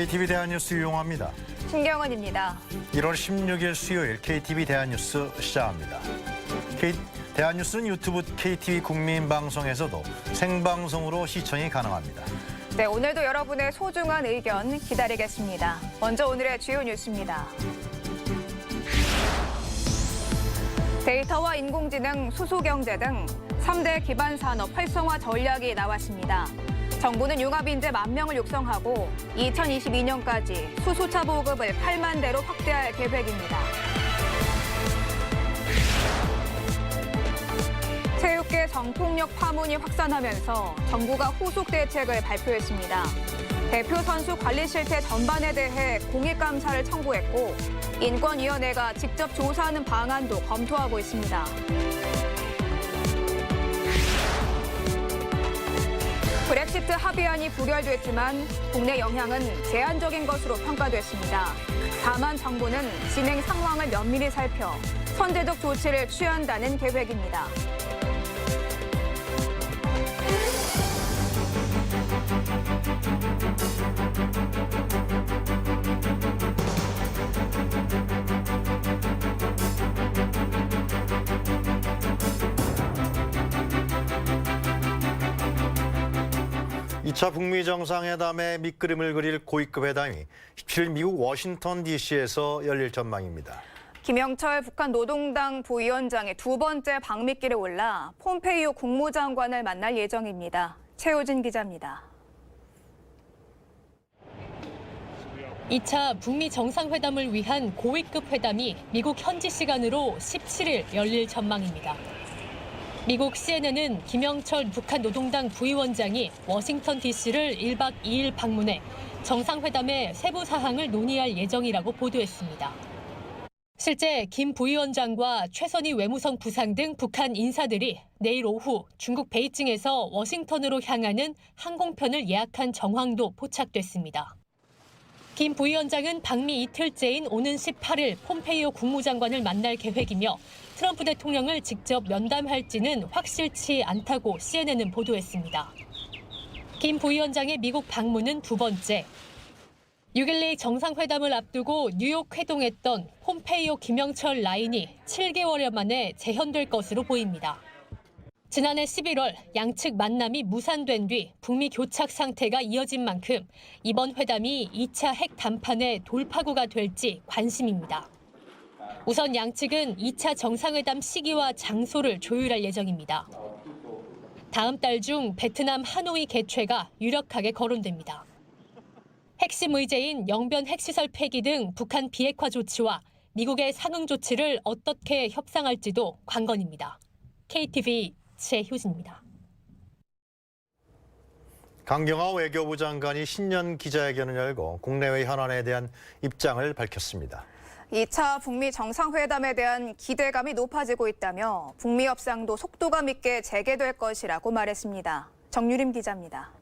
KTV 대한뉴스 유용합니다. 신경은입니다. 1월 16일 수요일 KTV 대한뉴스 시작합니다. K, 대한뉴스는 유튜브 KTV 국민방송에서도 생방송으로 시청이 가능합니다. 네, 오늘도 여러분의 소중한 의견 기다리겠습니다. 먼저 오늘의 주요 뉴스입니다. 데이터와 인공지능, 수소경제 등 3대 기반 산업 활성화 전략이 나왔습니다. 정부는 융합인재 만 명을 육성하고 2022년까지 수소차 보급을 8만 대로 확대할 계획입니다. 체육계 성폭력 파문이 확산하면서 정부가 후속 대책을 발표했습니다. 대표 선수 관리 실태 전반에 대해 공익 감사를 청구했고 인권위원회가 직접 조사하는 방안도 검토하고 있습니다. 브렉시트 합의안이 부결됐지만 국내 영향은 제한적인 것으로 평가됐습니다. 다만 정부는 진행 상황을 면밀히 살펴 선제적 조치를 취한다는 계획입니다. 이차 북미 정상회담의 밑그림을 그릴 고위급 회담이 17일 미국 워싱턴 DC에서 열릴 전망입니다. 김영철 북한 노동당 부위원장의 두 번째 방미길에 올라 폼페이오 국무장관을 만날 예정입니다. 최효진 기자입니다. 2차 북미 정상회담을 위한 고위급 회담이 미국 현지 시간으로 17일 열릴 전망입니다. 미국 CNN은 김영철 북한 노동당 부위원장이 워싱턴 DC를 1박 2일 방문해 정상회담의 세부 사항을 논의할 예정이라고 보도했습니다. 실제 김 부위원장과 최선희 외무성 부상 등 북한 인사들이 내일 오후 중국 베이징에서 워싱턴으로 향하는 항공편을 예약한 정황도 포착됐습니다. 김 부위원장은 방미 이틀째인 오는 18일 폼페이오 국무장관을 만날 계획이며 트럼프 대통령을 직접 면담할지는 확실치 않다고 CNN은 보도했습니다. 김 부위원장의 미국 방문은 두 번째. 6.12 정상회담을 앞두고 뉴욕 회동했던 폼페이오 김영철 라인이 7개월여 만에 재현될 것으로 보입니다. 지난해 11월 양측 만남이 무산된 뒤 북미 교착 상태가 이어진 만큼 이번 회담이 2차 핵 담판의 돌파구가 될지 관심입니다. 우선 양측은 2차 정상회담 시기와 장소를 조율할 예정입니다. 다음 달 중 베트남 하노이 개최가 유력하게 거론됩니다. 핵심 의제인 영변 핵시설 폐기 등 북한 비핵화 조치와 미국의 상응 조치를 어떻게 협상할지도 관건입니다. KTV 최효진입니다. 강경화 외교부 장관이 신년 기자회견을 열고 국내외 현안에 대한 입장을 밝혔습니다. 2차 북미 정상회담에 대한 기대감이 높아지고 있다며 북미 협상도 속도감 있게 재개될 것이라고 말했습니다. 정유림 기자입니다.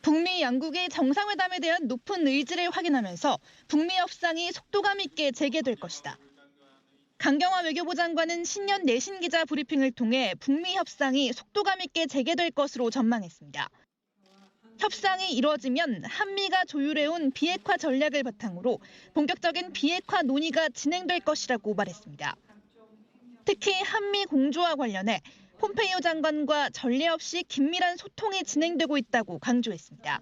북미 양국의 정상회담에 대한 높은 의지를 확인하면서 북미 협상이 속도감 있게 재개될 것이다. 강경화 외교부 장관은 신년 내신 기자 브리핑을 통해 북미 협상이 속도감 있게 재개될 것으로 전망했습니다. 협상이 이뤄지면 한미가 조율해온 비핵화 전략을 바탕으로 본격적인 비핵화 논의가 진행될 것이라고 말했습니다. 특히 한미 공조와 관련해 폼페이오 장관과 전례 없이 긴밀한 소통이 진행되고 있다고 강조했습니다.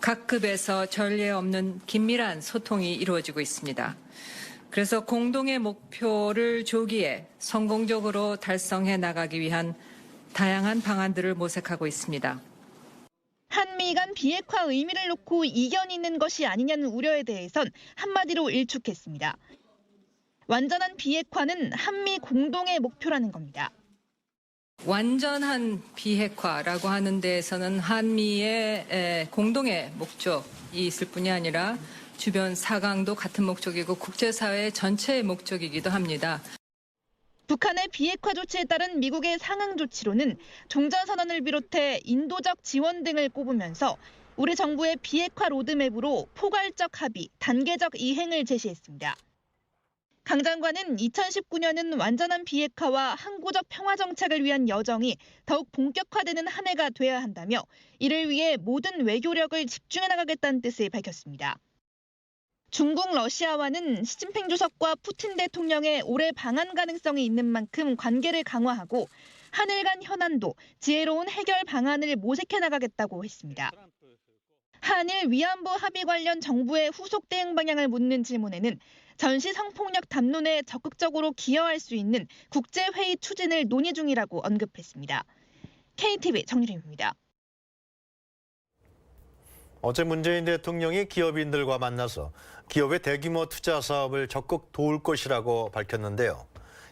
각 급에서 전례 없는 긴밀한 소통이 이루어지고 있습니다. 그래서 공동의 목표를 조기에 성공적으로 달성해 나가기 위한 다양한 방안들을 모색하고 있습니다. 한미 간 비핵화 의미를 놓고 이견이 있는 것이 아니냐는 우려에 대해선 한마디로 일축했습니다. 완전한 비핵화는 한미 공동의 목표라는 겁니다. 완전한 비핵화라고 하는 데에서는 한미의 에, 공동의 목적이 있을 뿐이 아니라 주변 사강도 같은 목적이고 국제사회 전체의 목적이기도 합니다. 북한의 비핵화 조치에 따른 미국의 상응 조치로는 종전선언을 비롯해 인도적 지원 등을 꼽으면서 우리 정부의 비핵화 로드맵으로 포괄적 합의, 단계적 이행을 제시했습니다. 강 장관은 2019년은 완전한 비핵화와 항구적 평화 정책을 위한 여정이 더욱 본격화되는 한 해가 돼야 한다며 이를 위해 모든 외교력을 집중해 나가겠다는 뜻을 밝혔습니다. 중국 러시아와는 시진핑 주석과 푸틴 대통령의 올해 방한 가능성이 있는 만큼 관계를 강화하고 한일 간 현안도 지혜로운 해결 방안을 모색해 나가겠다고 했습니다. 한일 위안부 합의 관련 정부의 후속 대응 방향을 묻는 질문에는 전시 성폭력 담론에 적극적으로 기여할 수 있는 국제회의 추진을 논의 중이라고 언급했습니다. KTV 정유림입니다. 어제 문재인 대통령이 기업인들과 만나서 기업의 대규모 투자 사업을 적극 도울 것이라고 밝혔는데요.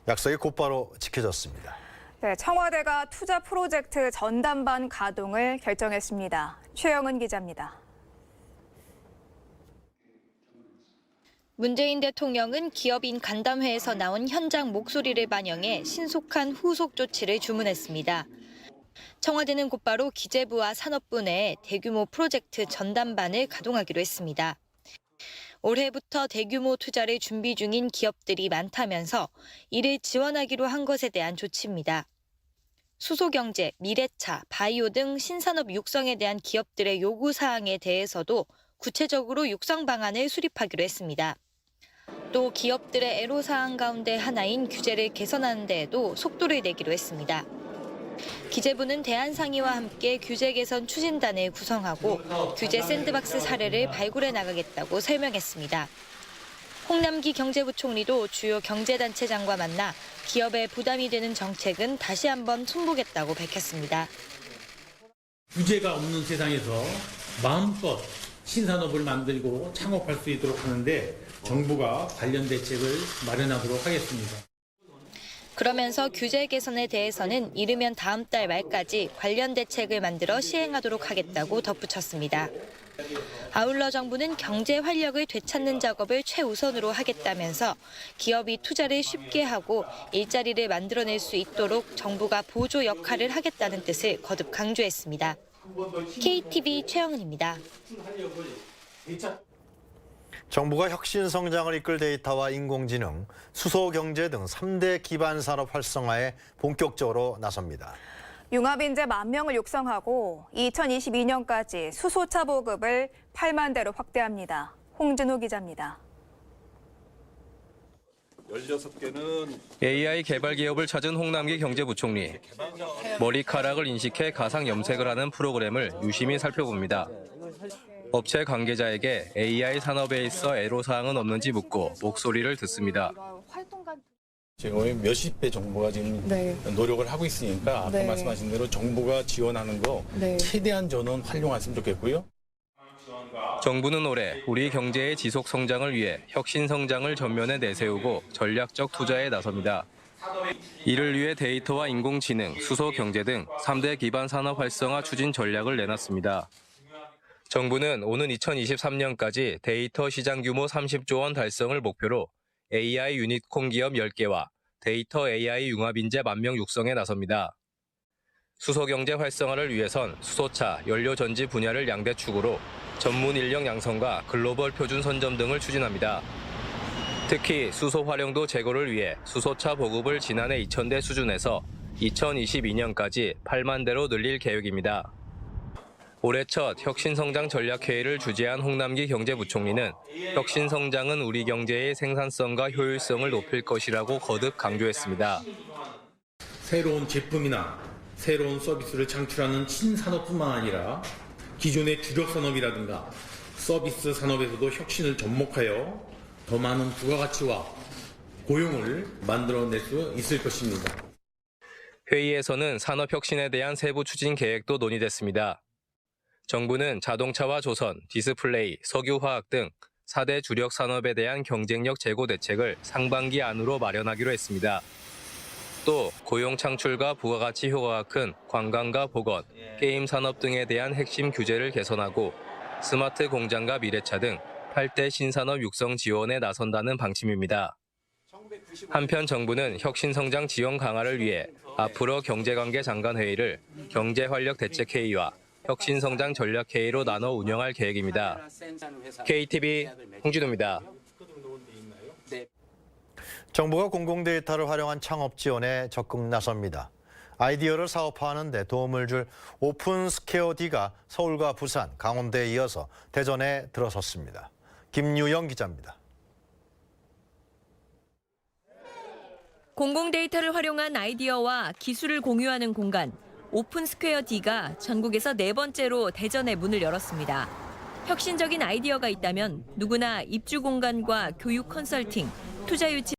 약속이 곧바로 지켜졌습니다. 네, 청와대가 투자 프로젝트 전담반 가동을 결정했습니다. 최영은 기자입니다. 문재인 대통령은 기업인 간담회에서 나온 현장 목소리를 반영해 신속한 후속 조치를 주문했습니다. 청와대는 곧바로 기재부와 산업부 내에 대규모 프로젝트 전담반을 가동하기로 했습니다. 올해부터 대규모 투자를 준비 중인 기업들이 많다면서 이를 지원하기로 한 것에 대한 조치입니다. 수소경제, 미래차, 바이오 등 신산업 육성에 대한 기업들의 요구 사항에 대해서도 구체적으로 육성 방안을 수립하기로 했습니다. 또 기업들의 애로 사항 가운데 하나인 규제를 개선하는 데에도 속도를 내기로 했습니다. 기재부는 대한상의와 함께 규제 개선 추진단을 구성하고 규제 샌드박스 사례를 발굴해 나가겠다고 설명했습니다. 홍남기 경제부총리도 주요 경제단체장과 만나 기업에 부담이 되는 정책은 다시 한번 손보겠다고 밝혔습니다. 규제가 없는 세상에서 마음껏 신산업을 만들고 창업할 수 있도록 하는데 정부가 관련 대책을 마련하도록 하겠습니다. 그러면서 규제 개선에 대해서는 이르면 다음 달 말까지 관련 대책을 만들어 시행하도록 하겠다고 덧붙였습니다. 아울러 정부는 경제 활력을 되찾는 작업을 최우선으로 하겠다면서 기업이 투자를 쉽게 하고 일자리를 만들어낼 수 있도록 정부가 보조 역할을 하겠다는 뜻을 거듭 강조했습니다. KTV 최영은입니다. 정부가 혁신 성장을 이끌 데이터와 인공지능, 수소 경제 등 3대 기반 산업 활성화에 본격적으로 나섭니다. 융합인재 만 명을 육성하고 2022년까지 수소차 보급을 8만 대로 확대합니다. 홍진호 기자입니다. 16개는 AI 개발 기업을 찾은 홍남기 경제부총리. 머리카락을 인식해 가상 염색을 하는 프로그램을 유심히 살펴봅니다. 업체 관계자에게 AI 산업에 있어 애로사항은 없는지 묻고 목소리를 듣습니다. 지금 몇십 배 정부가 지금 네. 노력을 하고 있으니까 아까 네. 말씀하신 대로 정부가 지원하는 거 네. 최대한 저는 활용했으면 좋겠고요. 정부는 올해 우리 경제의 지속 성장을 위해 혁신 성장을 전면에 내세우고 전략적 투자에 나섭니다. 이를 위해 데이터와 인공지능, 수소 경제 등 3대 기반 산업 활성화 추진 전략을 내놨습니다. 정부는 오는 2023년까지 데이터 시장 규모 30조 원 달성을 목표로 AI 유니콘 기업 10개와 데이터 AI 융합 인재 만명 육성에 나섭니다. 수소 경제 활성화를 위해선 수소차, 연료 전지 분야를 양대 축으로 전문 인력 양성과 글로벌 표준 선점 등을 추진합니다. 특히 수소 활용도 제고를 위해 수소차 보급을 지난해 2,000대 수준에서 2022년까지 8만 대로 늘릴 계획입니다. 올해 첫 혁신성장 전략회의를 주재한 홍남기 경제부총리는 혁신성장은 우리 경제의 생산성과 효율성을 높일 것이라고 거듭 강조했습니다. 새로운 제품이나 새로운 서비스를 창출하는 신산업뿐만 아니라 기존의 주력 산업이라든가 서비스 산업에서도 혁신을 접목하여 더 많은 부가가치와 고용을 만들어낼 수 있을 것입니다. 회의에서는 산업혁신에 대한 세부 추진 계획도 논의됐습니다. 정부는 자동차와 조선, 디스플레이, 석유화학 등 4대 주력 산업에 대한 경쟁력 제고 대책을 상반기 안으로 마련하기로 했습니다. 또 고용 창출과 부가가치 효과가 큰 관광과 보건, 게임 산업 등에 대한 핵심 규제를 개선하고 스마트 공장과 미래차 등 8대 신산업 육성 지원에 나선다는 방침입니다. 한편 정부는 혁신성장 지원 강화를 위해 앞으로 경제관계 장관 회의를 경제활력대책회의와 혁신성장 전략회의로 나눠 운영할 계획입니다. KTV 홍진호입니다. 정부가 공공 데이터를 활용한 창업 지원에 적극 나섭니다. 아이디어를 사업화하는 데 도움을 줄 오픈 스퀘어 D가 서울과 부산, 강원도에 이어서 대전에 들어섰습니다. 김유영 기자입니다. 공공 데이터를 활용한 아이디어와 기술을 공유하는 공간 오픈 스퀘어 D가 전국에서 네 번째로 대전에 문을 열었습니다. 혁신적인 아이디어가 있다면 누구나 입주 공간과 교육 컨설팅, 투자 유치